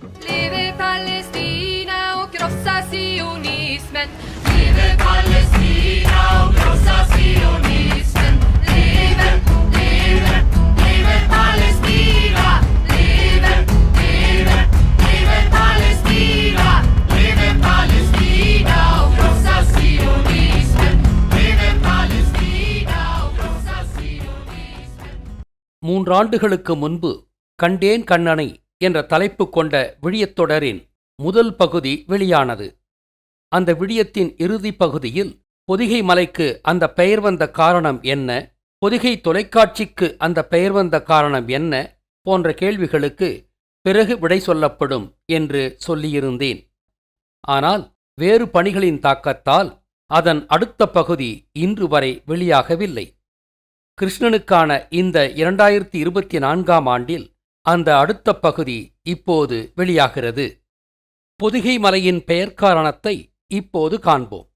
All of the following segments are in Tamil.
Leve Palestina och krossa sionismen. Leve Palestina och krossa sionismen. Leve, leve, leve Palestina. Leve, leve, leve Palestina. Leve Palestina och krossa sionismen. Leve Palestina och krossa sionismen. மூன்றாண்டுகளுக்கு முன்பு கண்டேன் கண்ணனை என்ற தலைப்பு கொண்ட விழியத்தொடரின் முதல் பகுதி வெளியானது. அந்த விழியத்தின் இறுதி பகுதியில் பொதிகை மலைக்கு அந்த பெயர் வந்த காரணம் என்ன? பொதிகை தொலைக்காட்சிக்கு அந்த பெயர் வந்த காரணம் என்ன? போன்ற கேள்விகளுக்கு பிறகு விடை சொல்லப்படும் என்று சொல்லியிருந்தேன். ஆனால் வேறு பணிகளின் தாக்கத்தால் அதன் அடுத்த பகுதி இன்று வரை வெளியாகவில்லை. கிருஷ்ணனுக்கான இந்த இரண்டாயிரத்தி இருபத்தி நான்காம் ஆண்டில் அந்த அடுத்த பகுதி இப்போது வெளியாகிறது. பொதிகை மலையின் பெயர் காரணத்தை இப்போது காண்போம்.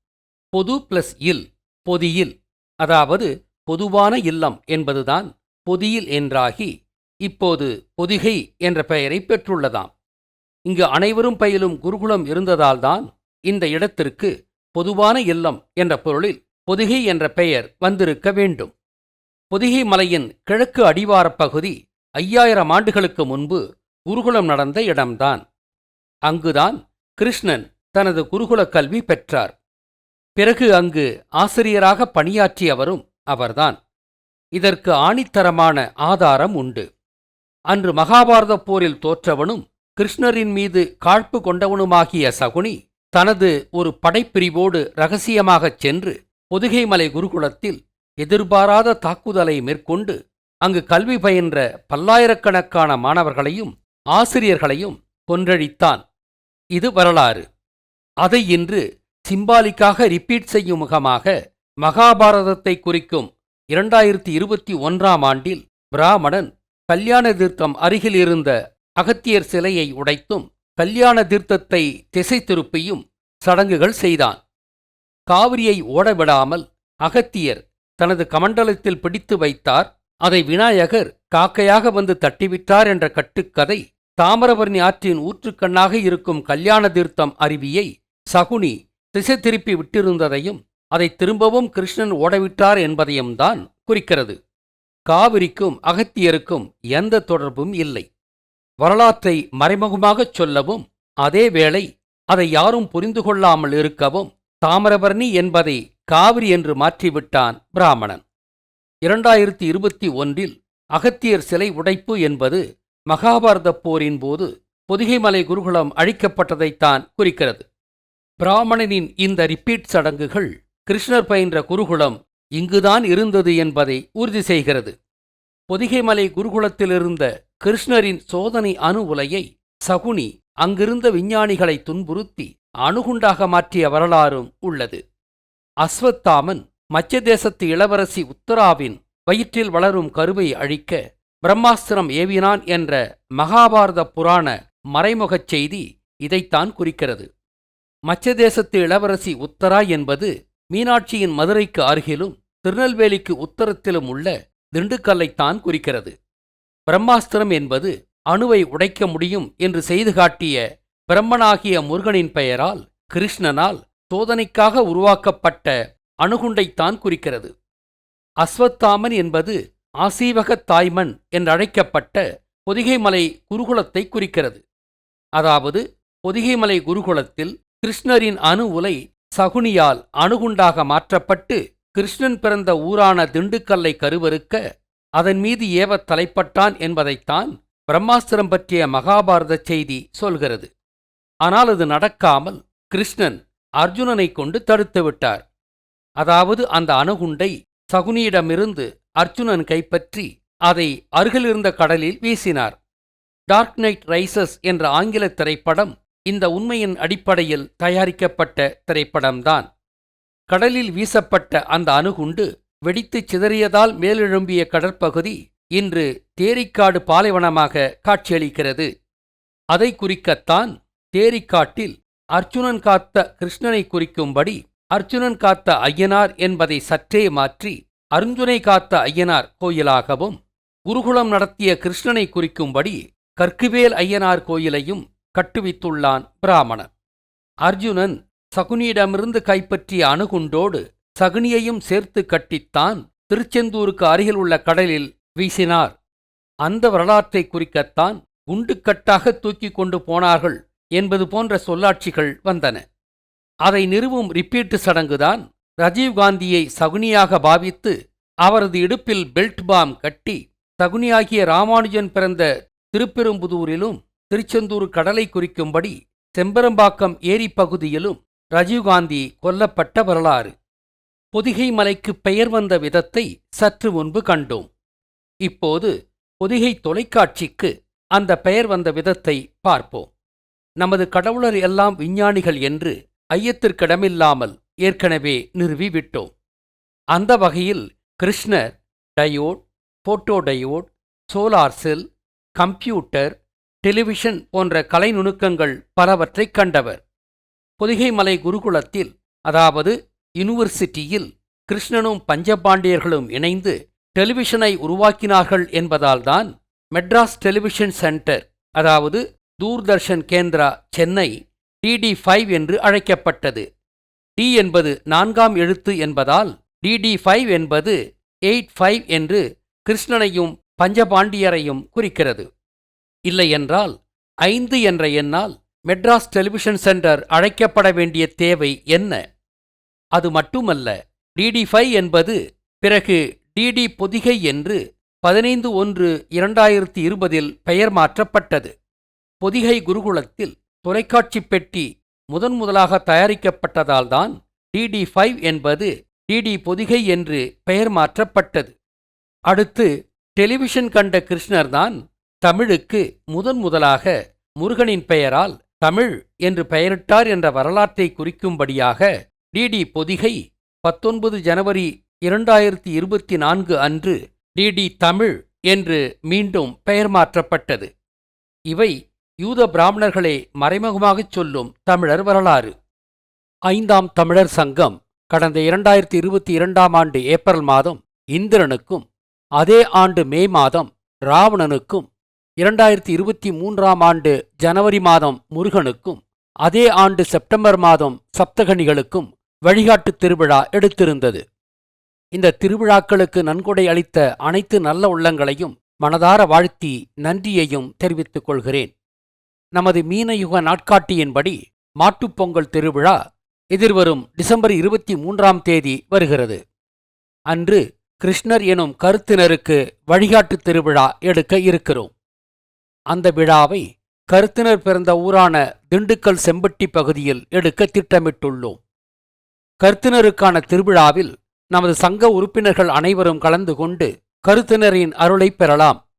பொது பிளஸ் இல் பொதியில் அதாவது பொதுவான இல்லம் என்பதுதான் பொதியில் என்றாகி இப்போது பொதிகை என்ற பெயரை பெற்றுள்ளதாம். இங்கு அனைவரும் பயிலும் குருகுலம் இருந்ததால்தான் இந்த இடத்திற்கு பொதுவான இல்லம் என்ற பொருளில் பொதிகை என்ற பெயர் வந்திருக்க வேண்டும். பொதிகை மலையின் கிழக்கு அடிவாரப் பகுதி ஐயாயிரம் ஆண்டுகளுக்கு முன்பு குருகுலம் நடந்த இடம்தான். அங்குதான் கிருஷ்ணன் தனது குருகுல கல்வி பெற்றார். பிறகு அங்கு ஆசிரியராக பணியாற்றியவரும் அவர்தான். இதற்கு ஆணித்தரமான ஆதாரம் உண்டு. அன்று மகாபாரத போரில் தோற்றவனும் கிருஷ்ணரின் மீது காழ்ப்பு கொண்டவனுமாகிய சகுனி தனது ஒரு படைப்பிரிவோடு ரகசியமாகச் சென்று பொதுகைமலை குருகுலத்தில் எதிர்பாராத தாக்குதலை மேற்கொண்டு அங்கு கல்வி பயின்ற பல்லாயிரக்கணக்கான மாணவர்களையும் ஆசிரியர்களையும் கொன்றழித்தான். இது வரலாறு. அதை இன்று சிம்பாலிக்காக ரிப்பீட் செய்யும் முகமாக மகாபாரதத்தை குறிக்கும் இரண்டாயிரத்தி இருபத்தி ஒன்றாம் ஆண்டில் பிராமணன் கல்யாண தீர்த்தம் அருகில் இருந்த அகத்தியர் சிலையை உடைத்தும் கல்யாண தீர்த்தத்தை திசை திருப்பியும் சடங்குகள் செய்தான். காவிரியை ஓடவிடாமல் அகத்தியர் தனது கமண்டலத்தில் பிடித்து வைத்தார் அதை விநாயகர் காக்கையாக வந்து தட்டிவிட்டார் என்ற கட்டுக்கதை தாமிரபரணி ஆற்றின் ஊற்றுக்கண்ணாக இருக்கும் கல்யாண தீர்த்தம் அருவியை சகுனி திசை திருப்பி விட்டிருந்ததையும் அதை திரும்பவும் கிருஷ்ணன் ஓடவிட்டார் என்பதையும் தான் குறிக்கிறது. காவிரிக்கும் அகத்தியருக்கும் எந்த தொடர்பும் இல்லை. வரலாற்றை மறைமுகமாகச் சொல்லவும் அதேவேளை அதை யாரும் புரிந்து கொள்ளாமல் இருக்கவும் தாமிரபரணி என்பதை காவிரி என்று மாற்றிவிட்டான் பிராமணன். இரண்டாயிரத்தி இருபத்தி ஒன்றில் அகத்தியர் சிலை உடைப்பு என்பது மகாபாரதப் போரின் போது பொதிகைமலை குருகுலம் அழிக்கப்பட்டதைத்தான் குறிக்கிறது. பிராமணனின் இந்த ரிப்பீட் சடங்குகள் கிருஷ்ணர் பயின்ற குருகுலம் இங்குதான் இருந்தது என்பதை உறுதி செய்கிறது. பொதிகைமலை குருகுலத்திலிருந்த கிருஷ்ணரின் சோதனை அணு உலையை சகுனி அங்கிருந்த விஞ்ஞானிகளை துன்புறுத்தி அணுகுண்டாக மாற்றிய வரலாறும் உள்ளது. அஸ்வத்தாமன் மத்திய தேசத்து இளவரசி உத்தராவின் வயிற்றில் வளரும் கருவை அழிக்க பிரம்மாஸ்திரம் ஏவினான் என்ற மகாபாரத புராண மறைமுகச் செய்தி இதைத்தான் குறிக்கிறது. மத்திய தேசத்து இளவரசி உத்தரா என்பது மீனாட்சியின் மதுரைக்கு அருகிலும் திருநெல்வேலிக்கு உத்தரத்திலும் உள்ள திண்டுக்கல்லைத்தான் குறிக்கிறது. பிரம்மாஸ்திரம் என்பது அணுவை உடைக்க முடியும் என்று செய்து காட்டிய பிரம்மனாகிய முருகனின் பெயரால் கிருஷ்ணனால் சோதனைக்காக உருவாக்கப்பட்ட அணுகுண்டைத்தான் குறிக்கிறது. அஸ்வத்தாமன் என்பது ஆசீவகத் தாய்மன் என்றழைக்கப்பட்ட பொதிகைமலை குருகுலத்தை குறிக்கிறது. அதாவது பொதிகைமலை குருகுலத்தில் கிருஷ்ணரின் அணு உலை சகுனியால் அணுகுண்டாக மாற்றப்பட்டு கிருஷ்ணன் பிறந்த ஊரான திண்டுக்கல்லை கருவறுக்க அதன் மீது ஏவத் தலைப்பட்டான் என்பதைத்தான் பிரம்மாஸ்திரம் பற்றிய மகாபாரத செய்தி சொல்கிறது. ஆனால் அது நடக்காமல் கிருஷ்ணன் அர்ஜுனனை கொண்டு தடுத்துவிட்டார் அதாவது அந்த அணுகுண்டை சகுனியிடமிருந்து அர்ஜுனன் கைப்பற்றி அதை அருகிலிருந்த கடலில் வீசினார். டார்க் நைட் ரைசஸ் என்ற ஆங்கில திரைப்படம் இந்த உண்மையின் அடிப்படையில் தயாரிக்கப்பட்ட திரைப்படம்தான். கடலில் வீசப்பட்ட அந்த அணுகுண்டு வெடித்துச் சிதறியதால் மேலெழும்பிய கடற்பகுதி இன்று தேரிக்காடு பாலைவனமாக காட்சியளிக்கிறது. அதை குறிக்கத்தான் தேரிக்காட்டில் அர்ஜுனன் காத்த கிருஷ்ணனை குறிக்கும்படி அர்ஜுனன் காத்த ஐயனார் என்பதை சற்றே மாற்றி அருஞ்சுனை காத்த ஐயனார் கோயிலாகவும் குருகுலம் நடத்திய கிருஷ்ணனை குறிக்கும்படி கற்குவேல் ஐயனார் கோயிலையும் கட்டுவித்துள்ளான் பிராமணன். அர்ஜுனன் சகுனியிடமிருந்து கைப்பற்றிய அணுகுண்டோடு சகுனியையும் சேர்த்து கட்டித்தான் திருச்செந்தூருக்கு அருகில் உள்ள கடலில் வீசினார். அந்த வரலாற்றை குறிக்கத்தான் குண்டுக்கட்டாக தூக்கிக் கொண்டு போனார்கள் என்பது போன்ற சொல்லாட்சிகள் வந்தன. அதை நிறுவும் ரிப்பீட்டு சடங்குதான் ராஜீவ்காந்தியை சகுனியாக பாவித்து அவரது இடுப்பில் பெல்ட் பாம் கட்டி சகுனியாகிய ராமானுஜன் பிறந்த திருப்பெரும்புதூரிலும் திருச்செந்தூர் கடலை குறிக்கும்படி செம்பரம்பாக்கம் ஏரி பகுதியிலும் ராஜீவ்காந்தி கொல்லப்பட்ட வரலாறு. பொதிகை மலைக்கு பெயர் வந்த விதத்தை சற்று முன்பு கண்டோம். இப்போது பொதிகை தொலைக்காட்சிக்கு அந்த பெயர் வந்த விதத்தை பார்ப்போம். நமது கடவுளர் எல்லாம் விஞ்ஞானிகள் என்று ஐயத்திற்கிடமில்லாமல் ஏற்கனவே நிறுவிவிட்டோம். அந்த வகையில் கிருஷ்ணர் diode photo diode solar cell computer television போன்ற கலை நுணுக்கங்கள் பலவற்றைக் கண்டவர். பொதிகைமலை குருகுலத்தில் அதாவது யுனிவர்சிட்டியில் கிருஷ்ணனும் பஞ்சபாண்டியர்களும் இணைந்து டெலிவிஷனை உருவாக்கினார்கள் என்பதால்தான் மெட்ராஸ் டெலிவிஷன் சென்டர் அதாவது தூர்தர்ஷன் கேந்திரா சென்னை டிடி ஃபைவ் என்று அழைக்கப்பட்டது. டி என்பது நான்காம் எழுத்து என்பதால் டிடி ஃபைவ் என்பது எயிட் ஃபைவ் என்று கிருஷ்ணனையும் பஞ்சபாண்டியரையும் குறிக்கிறது. இல்லையென்றால் ஐந்து என்ற எண்ணால் மெட்ராஸ் டெலிவிஷன் சென்டர் அழைக்கப்பட வேண்டிய தேவை என்ன? அது மட்டுமல்ல டிடி ஃபைவ் என்பது பிறகு டிடி பொதிகை என்று பதினைந்து ஒன்று இரண்டாயிரத்தி இருபதில் பெயர் மாற்றப்பட்டது. பொதிகை குருகுலத்தில் தொலைக்காட்சி பெட்டி முதன் முதலாக தயாரிக்கப்பட்டதால்தான் டிடி ஃபைவ் என்பது டிடி பொதிகை என்று பெயர் மாற்றப்பட்டது. அடுத்து டெலிவிஷன் கண்ட கிருஷ்ணர்தான் தமிழுக்கு முதன் முதலாக முருகனின் பெயரால் தமிழ் என்று பெயரிட்டார் என்ற வரலாற்றை குறிக்கும்படியாக டிடி பொதிகை பத்தொன்பது ஜனவரி இரண்டாயிரத்தி இருபத்தி நான்கு அன்று டிடி தமிழ் என்று மீண்டும் பெயர் மாற்றப்பட்டது. இவை யூத பிராமணர்களே மறைமுகமாகச் சொல்லும் தமிழர் வரலாறு. ஐந்தாம் தமிழர் சங்கம் கடந்த இரண்டாயிரத்தி இருபத்தி இரண்டாம் ஆண்டு ஏப்ரல் மாதம் இந்திரனுக்கும் அதே ஆண்டு மே மாதம் ராவணனுக்கும் இரண்டாயிரத்தி இருபத்தி மூன்றாம் ஆண்டு ஜனவரி மாதம் முருகனுக்கும் அதே ஆண்டு செப்டம்பர் மாதம் சப்தகனிகளுக்கும் வழிகாட்டுத் திருவிழா எடுத்திருந்தது. இந்த திருவிழாக்களுக்கு நன்கொடை அளித்த அனைத்து நல்ல உள்ளங்களையும் மனதார வாழ்த்தி நன்றியையும் தெரிவித்துக் கொள்கிறேன். நமது மீனயுக நாட்காட்டியின்படி மாட்டுப்பொங்கல் திருவிழா எதிர்வரும் டிசம்பர் இருபத்தி மூன்றாம் தேதி வருகிறது. அன்று கிருஷ்ணர் எனும் கருத்தினருக்கு வழிகாட்டுத் திருவிழா எடுக்க இருக்கிறோம். அந்த விழாவை கருத்தினர் பிறந்த ஊரான திண்டுக்கல் செம்பட்டி பகுதியில் எடுக்க திட்டமிட்டுள்ளோம். கருத்தினருக்கான திருவிழாவில் நமது சங்க உறுப்பினர்கள் அனைவரும் கலந்து கொண்டு கருத்தினரின் அருளை பெறலாம்.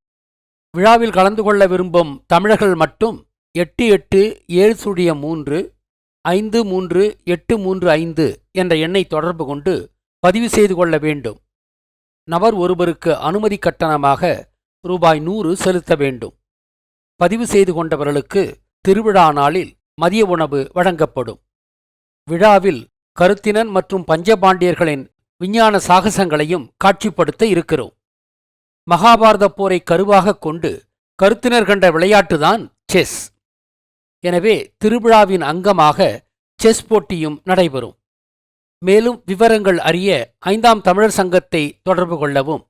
விழாவில் கலந்து கொள்ள விரும்பும் தமிழர்கள் மட்டும் எட்டு எட்டு ஏழு சுழிய மூன்று ஐந்து மூன்று எட்டு மூன்று ஐந்து என்ற எண்ணை தொடர்பு கொண்டு பதிவு செய்து கொள்ள வேண்டும். நபர் ஒருவருக்கு அனுமதி கட்டணமாக ரூபாய் நூறு செலுத்த வேண்டும். பதிவு செய்து கொண்டவர்களுக்கு திருவிழா நாளில் மதிய உணவு வழங்கப்படும். விழாவில் கருத்தினன் மற்றும் பஞ்சபாண்டியர்களின் விஞ்ஞான சாகசங்களையும் காட்சிப்படுத்த இருக்கிறோம். மகாபாரத போரை கருவாகக் கொண்டு கருத்தினர் கண்ட விளையாட்டுதான் செஸ். எனவே திருவிழாவின் அங்கமாக செஸ் போட்டியும் நடைபெறும். மேலும் விவரங்கள் அறிய ஐந்தாம் தமிழர் சங்கத்தை தொடர்பு கொள்ளவும்.